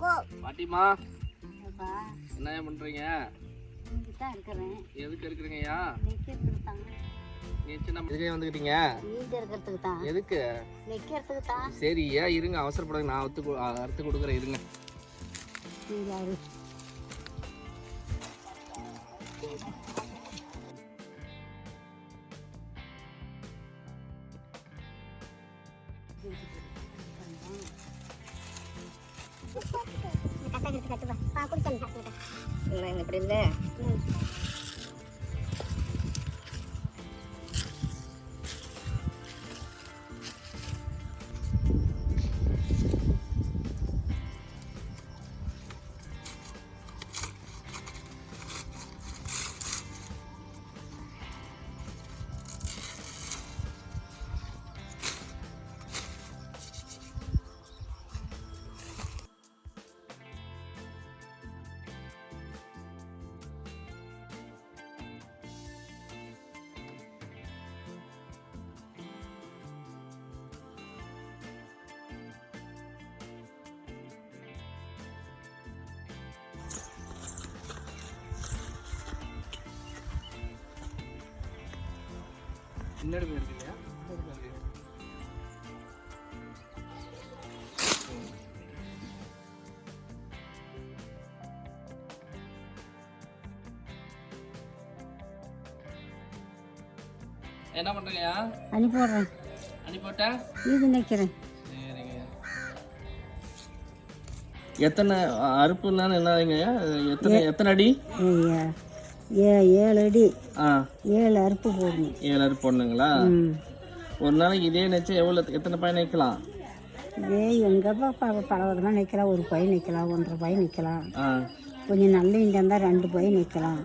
பாட்டிமா அப்பா என்ன பண்றீங்க? இங்கே தான் இருக்கிறேன். எதுக்கு இருக்கிறீங்கய்யா? வந்துக்கிட்டீங்க? நீங்க இருக்கிறதுக்கு தான். எதுக்கு? சரி ஏன் இருங்க அவசரப்படாங்க நான் அறுத்து அறுத்து கொடுக்குறேன் இருங்க. Kita saja kita coba. Pak, aku bisa lihat sebentar. Ini, இல்லை பின்னாடி போயிருக்கீங்க? என்ன பண்றீங்கய்யா அனுப்பி விட்றேன் இது சரிங்க. எத்தனை அறுப்புன்னா என்னங்கய்யா எத்தனை எத்தனை அடி? ஏ ஏழு அடி ஆ. ஏழு அறுப்பு போடணும். ஏழு அறுப்பு போடணுங்களா? ஒரு நாளைக்கு இதே நிச்சயம் எவ்வளோ எத்தனை பையன் நிற்கலாம் இதே எங்கப்பா ப பல விதமாக நிற்கலாம் ஒரு பை நிற்கலாம் ஒன்றரை பை நிற்கலாம் கொஞ்சம் நல்ல இங்கே இருந்தால் ரெண்டு பை நிற்கலாம்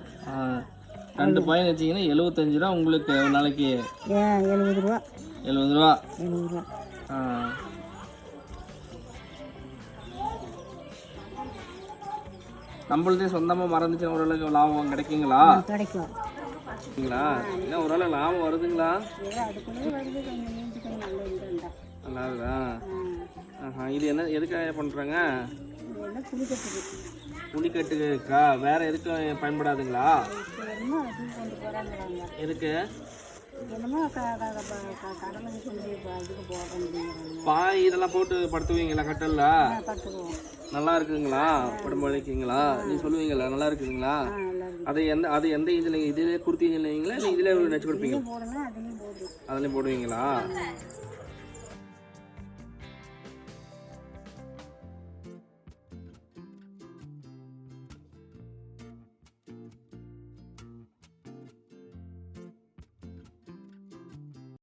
ரெண்டு பையன் வச்சிங்கன்னா எழுபத்தஞ்சு ரூபா உங்களுக்கு ஒரு நாளைக்கு. ஏ எழுபது ரூபா. எழுபது ரூபா. எழுபது ரூபா. ஆ. நம்மளுதே சொந்தமாக மறந்துச்சுன்னா ஓரளவுக்கு லாபம் கிடைக்குங்களா? கிடைக்கும். இல்லை ஓரளவு லாபம் வருதுங்களா? நல்ல இது இருந்தா. நல்லா இருக்குதா ஆஹா இது என்ன எதுக்காக பண்ணுறாங்க புளிக்கட்டுக்கா. வேற எதுக்கும் பயன்படாதுங்களா? எதுக்கு? என்னமோ கடலுக்கு போய் இதுக்கு போக முடியுங்கிறாங்க பாய் இதெல்லாம் போட்டு படுத்துவீங்களா கட்டல்ல? நல்லா இருக்குங்களா? உடம்பு வலிக்குங்களா? நீ சொல்லுவீங்களா நல்லா இருக்குதுங்களா ஆ நல்லா இருக்கு. அது எந்த அது எந்த இதில் இதிலே குர்த்தி இதில்லைங்களா இல்லை இதிலே நச்சு கொடுப்பீங்க அதுலேயும் போடுவீங்களா?